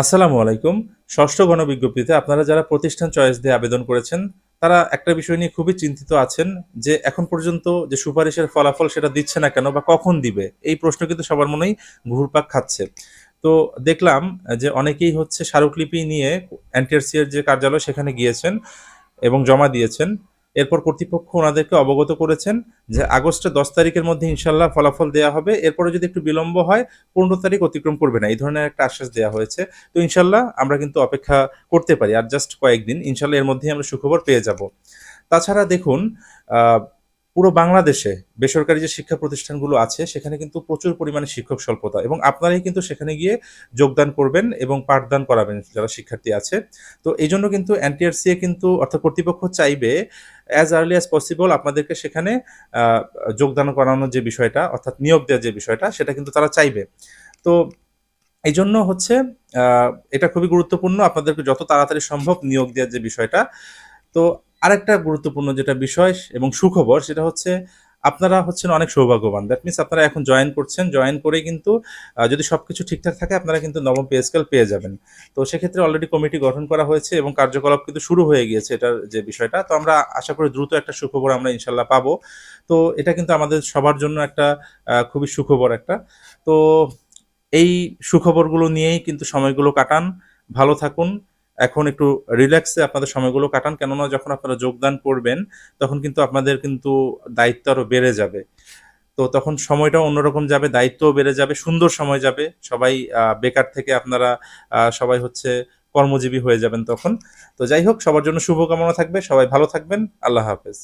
আসসালামু আলাইকুম। ষষ্ঠ গণবিজ্ঞপ্তিতে আপনারা যারা প্রতিষ্ঠান চয়েস দিয়ে আবেদন করেছেন, তারা একটা বিষয় নিয়ে খুবই চিন্তিত আছেন যে এখন পর্যন্ত যে সুপারিশের ফলাফল সেটা দিচ্ছে না কেন বা কখন দিবে, এই প্রশ্ন কিন্তু সবার মনেই ঘুরপাক খাচ্ছে। তো দেখলাম যে অনেকেই হচ্ছে স্মারকলিপি নিয়ে এনটিআরসি এর যে কার্যালয় সেখানে গিয়েছেন এবং জমা দিয়েছেন। এরপর কর্তৃপক্ষ ওনাদেরকে অবগত করেছেন যে আগস্টের দশ তারিখের মধ্যে ইনশাল্লাহ ফলাফল দেওয়া হবে। এরপরে যদি একটু বিলম্ব হয়, পনেরো তারিখ অতিক্রম করবে না। এই ধরনের একটা আশ্বাস দেওয়া হয়েছে। তো ইনশাল্লাহ আমরা কিন্তু অপেক্ষা করতে পারি। আর জাস্ট কয়েকদিন, ইনশাল্লাহ এর মধ্যেই আমরা সুখবর পেয়ে যাব। তাছাড়া দেখুন পুরো বাংলাদেশে বেসরকারি যে শিক্ষা প্রতিষ্ঠানগুলো আছে, সেখানে কিন্তু প্রচুর পরিমাণে শিক্ষক স্বল্পতা এবং আপনারাই কিন্তু সেখানে গিয়ে যোগদান করবেন এবং পাঠদান করাবেন যারা শিক্ষার্থী আছে। তো এই জন্য কিন্তু এনটিআরসিএ কিন্তু অর্থাৎ কর্তৃপক্ষ চাইবে অ্যাজ আর্লি অ্যাজ পসিবল আপনাদেরকে সেখানে যোগদান করানোর যে বিষয়টা, অর্থাৎ নিয়োগ দেওয়ার যে বিষয়টা, সেটা কিন্তু তারা চাইবে। তো এই জন্য হচ্ছে এটা খুবই গুরুত্বপূর্ণ। আপনাদেরকে যত তাড়াতাড়ি সম্ভব নিয়োগ দেওয়ার যে বিষয়টা। তো আরেকটা গুরুত্বপূর্ণ যেটা বিষয় এবং সুখবর সেটা হচ্ছে আপনারা হচ্ছেন অনেক সৌভাগ্যবান। দ্যাট মিনস আপনারা এখন জয়েন করছেন। জয়েন করে কিন্তু যদি সব কিছু ঠিকঠাক থাকে, আপনারা কিন্তু নবম পে স্কেল পেয়ে যাবেন। তো সেক্ষেত্রে অলরেডি কমিটি গঠন করা হয়েছে এবং কার্যকলাপ কিন্তু শুরু হয়ে গিয়েছে এটার যে বিষয়টা। তো আমরা আশা করি দ্রুত একটা সুখবর আমরা ইনশাল্লাহ পাবো। তো এটা কিন্তু আমাদের সবার জন্য একটা খুবই সুখবর একটা। তো এই সুখবরগুলো নিয়েই কিন্তু সময়গুলো কাটান। ভালো থাকুন। এখন একটু রিল্যাক্সে আপনাদের সময়গুলো কাটান। কেননা যখন আপনারা যোগদান করবেন, তখন কিন্তু আপনাদের কিন্তু দায়িত্ব আরও বেড়ে যাবে। তো তখন সময়টা অন্যরকম যাবে, দায়িত্বও বেড়ে যাবে, সুন্দর সময় যাবে। সবাই বেকার থেকে আপনারা সবাই হচ্ছে কর্মজীবী হয়ে যাবেন তখন। তো যাই হোক, সবার জন্য শুভকামনা থাকবে। সবাই ভালো থাকবেন। আল্লাহ হাফেজ।